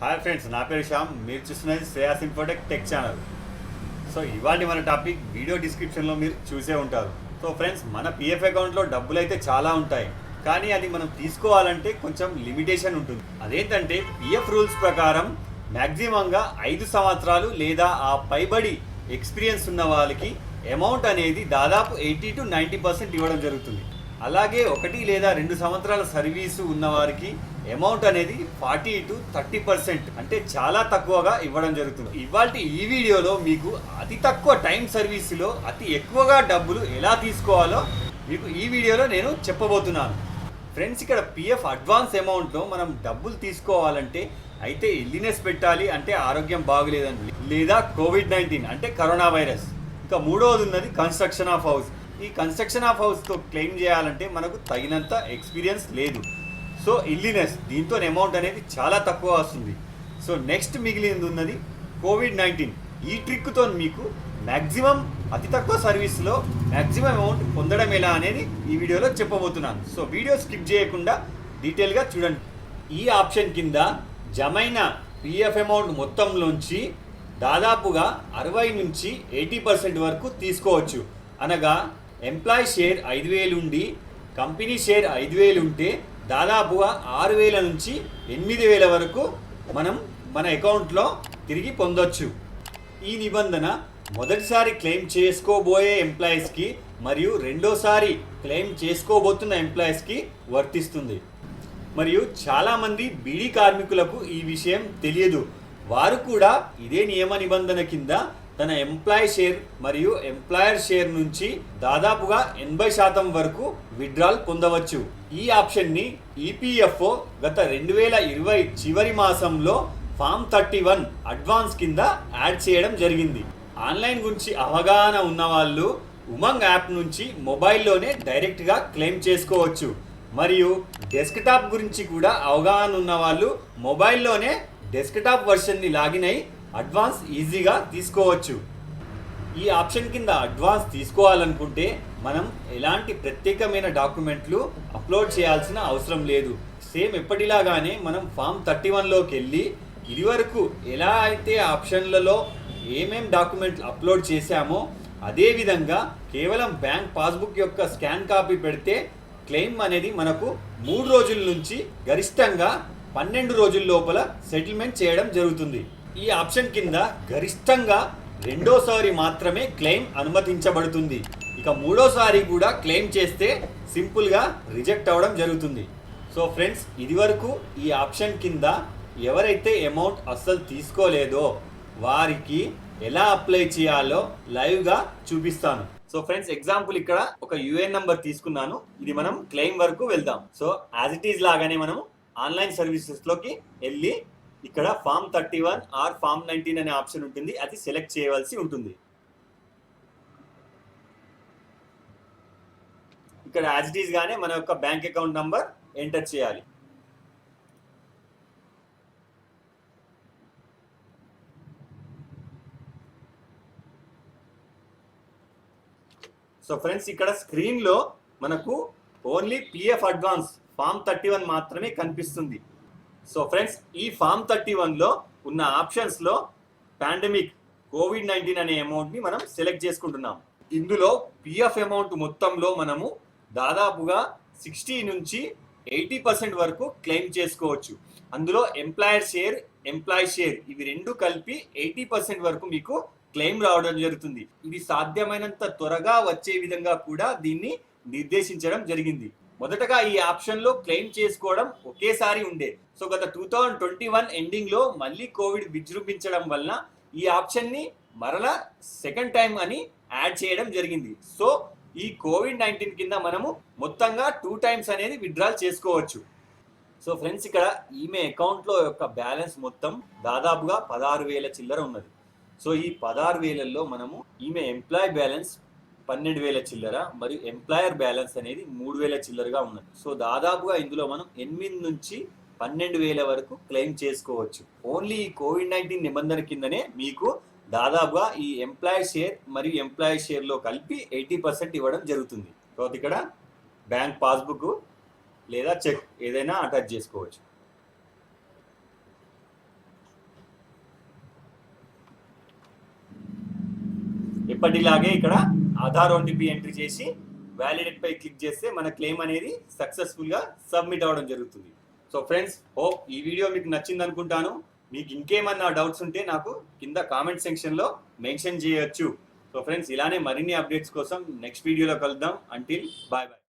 Hi friends నా పేరు శ్యామ్. మీరు చూస్తున్నది Shreyas Infotech tech channel so ఇవాళ మన టాపిక్ వీడియో డిస్క్రిప్షన్లో మీరు చూసే ఉంటారు. సో ఫ్రెండ్స్ మన పిఎఫ్ అకౌంట్లో డబ్బులు అయితే చాలా ఉంటాయి. కానీ అది మనం తీసుకోవాలంటే కొంచెం లిమిటేషన్ ఉంటుంది. అదేంటంటే పిఎఫ్ రూల్స్ ప్రకారం మ్యాక్సిమంగా ఐదు సంవత్సరాలు లేదా ఆ పైబడి ఎక్స్పీరియన్స్ ఉన్న వాళ్ళకి అమౌంట్ అనేది దాదాపు ఎయిటీ టు నైంటీ పర్సెంట్ ఇవ్వడం జరుగుతుంది. అలాగే ఒకటి లేదా రెండు సంవత్సరాల సర్వీసు ఉన్నవారికి అమౌంట్ అనేది ఫార్టీ టు థర్టీ పర్సెంట్ అంటే చాలా తక్కువగా ఇవ్వడం జరుగుతుంది. ఇవాళ ఈ వీడియోలో మీకు అతి తక్కువ టైం సర్వీసులో అతి ఎక్కువగా డబ్బులు ఎలా తీసుకోవాలో మీకు ఈ వీడియోలో నేను చెప్పబోతున్నాను. ఫ్రెండ్స్ ఇక్కడ పిఎఫ్ అడ్వాన్స్ అమౌంట్లో మనం డబ్బులు తీసుకోవాలంటే అయితే ఇల్లినెస్ పెట్టాలి అంటే ఆరోగ్యం బాగులేదని. లేదా కోవిడ్ నైన్టీన్ అంటే కరోనా వైరస్. ఇంకా మూడవది ఉన్నది కన్స్ట్రక్షన్ ఆఫ్ హౌస్. ఈ కన్స్ట్రక్షన్ ఆఫ్ హౌస్తో క్లెయిమ్ చేయాలంటే మనకు తగినంత ఎక్స్పీరియన్స్ లేదు. సో ఇల్లినెస్ దీంతో అమౌంట్ అనేది చాలా తక్కువ వస్తుంది. సో నెక్స్ట్ మిగిలింది ఉన్నది కోవిడ్ నైన్టీన్ ఈ ట్రిక్తో మీకు మ్యాక్సిమం అతి తక్కువ సర్వీస్లో మ్యాక్సిమం అమౌంట్ పొందడం ఎలా అనేది ఈ వీడియోలో చెప్పబోతున్నాను. సో వీడియో స్కిప్ చేయకుండా డీటెయిల్గా చూడండి. ఈ ఆప్షన్ కింద జమైన పిఎఫ్ అమౌంట్ మొత్తంలోంచి దాదాపుగా అరవై నుంచి ఎయిటీ పర్సెంట్ వరకు తీసుకోవచ్చు. అనగా ఎంప్లాయీ షేర్ ఐదు వేలు ఉండి కంపెనీ షేర్ ఐదు వేలు ఉంటే దాదాపుగా ఆరు వేల నుంచి ఎనిమిది వేల వరకు మనం మన అకౌంట్లో తిరిగి పొందొచ్చు. ఈ నిబంధన మొదటిసారి క్లెయిమ్ చేసుకోబోయే ఎంప్లాయీస్కి మరియు రెండోసారి క్లెయిమ్ చేసుకోబోతున్న ఎంప్లాయీస్కి వర్తిస్తుంది. మరియు చాలామంది బీడీ కార్మికులకు ఈ విషయం తెలియదు. వారు కూడా ఇదే నియమ నిబంధన కింద తన ఎంప్లాయ్ షేర్ మరియు ఎంప్లాయర్ షేర్ నుంచి దాదాపుగా ఎనభై శాతం వరకు విడ్రాల్ పొందవచ్చు. ఈ ఆప్షన్ని ఈపీఎఫ్ఓ గత రెండు వేల ఇరవై చివరి మాసంలో ఫామ్ థర్టీ వన్ అడ్వాన్స్ కింద యాడ్ చేయడం జరిగింది. ఆన్లైన్ గురించి అవగాహన ఉన్న వాళ్ళు ఉమంగ్ యాప్ నుంచి మొబైల్లోనే డైరెక్ట్గా క్లెయిమ్ చేసుకోవచ్చు. మరియు డెస్క్టాప్ గురించి కూడా అవగాహన ఉన్న వాళ్ళు మొబైల్లోనే డెస్క్టాప్ వర్షన్ని లాగిన్ అయి అడ్వాన్స్ ఈజీగా తీసుకోవచ్చు. ఈ ఆప్షన్ కింద అడ్వాన్స్ తీసుకోవాలనుకుంటే మనం ఎలాంటి ప్రత్యేకమైన డాక్యుమెంట్లు అప్లోడ్ చేయాల్సిన అవసరం లేదు. సేమ్ ఎప్పటిలాగానే మనం ఫామ్ థర్టీ వన్లోకి వెళ్ళి ఇదివరకు ఎలా అయితే ఆప్షన్లలో ఏమేం డాక్యుమెంట్లు అప్లోడ్ చేశామో అదేవిధంగా కేవలం బ్యాంక్ పాస్బుక్ యొక్క స్కాన్ కాపీ పెడితే క్లెయిమ్ అనేది మనకు మూడు రోజుల నుంచి గరిష్టంగా పన్నెండు రోజుల లోపల సెటిల్మెంట్ చేయడం జరుగుతుంది. ఈ ఆప్షన్ కింద గరిష్టంగా రెండోసారి మాత్రమే క్లెయిమ్ అనుమతించబడుతుంది. ఇక మూడోసారి కూడా క్లెయిమ్ చేస్తే సింపుల్గా రిజెక్ట్ అవ్వడం జరుగుతుంది. సో ఫ్రెండ్స్ ఇదివరకు ఈ ఆప్షన్ కింద ఎవరైతే అమౌంట్ అస్సలు తీసుకోలేదో వారికి ఎలా అప్లై చేయాలో లైవ్గా చూపిస్తాను. సో ఫ్రెండ్స్ ఎగ్జాంపుల్ ఇక్కడ ఒక యుఎన్ నంబర్ తీసుకున్నాను. ఇది మనం క్లెయిమ్ వరకు వెళ్దాం. సో యాజ్ ఇట్ ఈజ్ లాగానే మనం ఆన్లైన్ సర్వీసెస్లోకి వెళ్ళి ఇక్కడ form thirty one or form nineteen అనే ఆప్షన్ ఉంటుంది. అది సెలెక్ట్ చేయవలసి ఉంటుంది. ఇక్కడ యాజ్ ఇట్ ఈజ్ గానే మన యొక్క బ్యాంక్ అకౌంట్ నంబర్ ఎంటర్ చేయాలి. సో ఫ్రెండ్స్ ఇక్కడ స్క్రీన్లో మనకు only PF advance form thirty one మాత్రమే కనిపిస్తుంది. సో ఫ్రెండ్స్ ఈ ఫామ్ థర్టీ వన్లో ఉన్న ఆప్షన్స్లో పాండమిక్ కోవిడ్ నైన్టీన్ అనే అమౌంట్ని మనం సెలెక్ట్ చేసుకుంటున్నాం. ఇందులో పిఎఫ్ అమౌంట్ మొత్తంలో మనము దాదాపుగా సిక్స్టీ నుంచి ఎయిటీ పర్సెంట్ వరకు క్లెయిమ్ చేసుకోవచ్చు. అందులో ఎంప్లాయర్ షేర్ ఎంప్లాయ్ షేర్ ఇవి రెండు కలిపి ఎయిటీ పర్సెంట్ వరకు మీకు క్లెయిమ్ రావడం జరుగుతుంది. ఇది సాధ్యమైనంత త్వరగా వచ్చే విధంగా కూడా దీన్ని నిర్దేశించడం జరిగింది. మొదటగా ఈ ఆప్షన్లో క్లెయిమ్ చేసుకోవడం ఒకేసారి ఉండే. సో గత టూ థౌజండ్ ట్వంటీ వన్ ఎండింగ్లో మళ్ళీ కోవిడ్ విజృంభించడం వలన ఈ ఆప్షన్ని మరలా సెకండ్ టైం అని యాడ్ చేయడం జరిగింది. సో ఈ కోవిడ్ నైన్టీన్ కింద మనము మొత్తంగా టూ టైమ్స్ అనేది విత్డ్రాల్ చేసుకోవచ్చు. సో ఫ్రెండ్స్ ఇక్కడ ఈమె అకౌంట్లో యొక్క బ్యాలెన్స్ మొత్తం దాదాపుగా పదహారు వేల చిల్లర ఉన్నది. సో ఈ పదహారు వేలల్లో మనము ఈమె ఎంప్లాయ్ బ్యాలెన్స్ పన్నెండు వేల చిల్లర మరియు ఎంప్లాయర్ బ్యాలెన్స్ అనేది మూడు వేల చిల్లరగా ఉన్నది. సో దాదాపుగా ఇందులో మనం ఎనిమిది నుంచి పన్నెండు వేల వరకు క్లెయిమ్ చేసుకోవచ్చు. ఓన్లీ ఈ కోవిడ్ నైన్టీన్ నిబంధన కిందనే మీకు దాదాపుగా ఈ ఎంప్లాయర్ షేర్ మరియు ఎంప్లాయీ షేర్లో కలిపి ఎయిటీ పర్సెంట్ ఇవ్వడం జరుగుతుంది. తర్వాత ఇక్కడ బ్యాంక్ పాస్బుక్ లేదా చెక్ ఏదైనా అటాచ్ చేసుకోవచ్చు. ఎప్పటిలాగే ఇక్కడ ఆధార్ ఓటీపీ ఎంట్రీ చేసి వ్యాలిడేట్ పై క్లిక్ చేస్తే మన క్లెయిమ్ అనేది సక్సెస్ఫుల్గా సబ్మిట్ అవ్వడం జరుగుతుంది. సో ఫ్రెండ్స్ హోప్ ఈ వీడియో మీకు నచ్చింది అనుకుంటాను. మీకు ఇంకేమన్నా డౌట్స్ ఉంటే నాకు కింద కామెంట్ సెక్షన్లో మెన్షన్ చేయొచ్చు. సో ఫ్రెండ్స్ ఇలానే మరిన్ని అప్డేట్స్ కోసం నెక్స్ట్ వీడియోలో కలుద్దాం. Until bye bye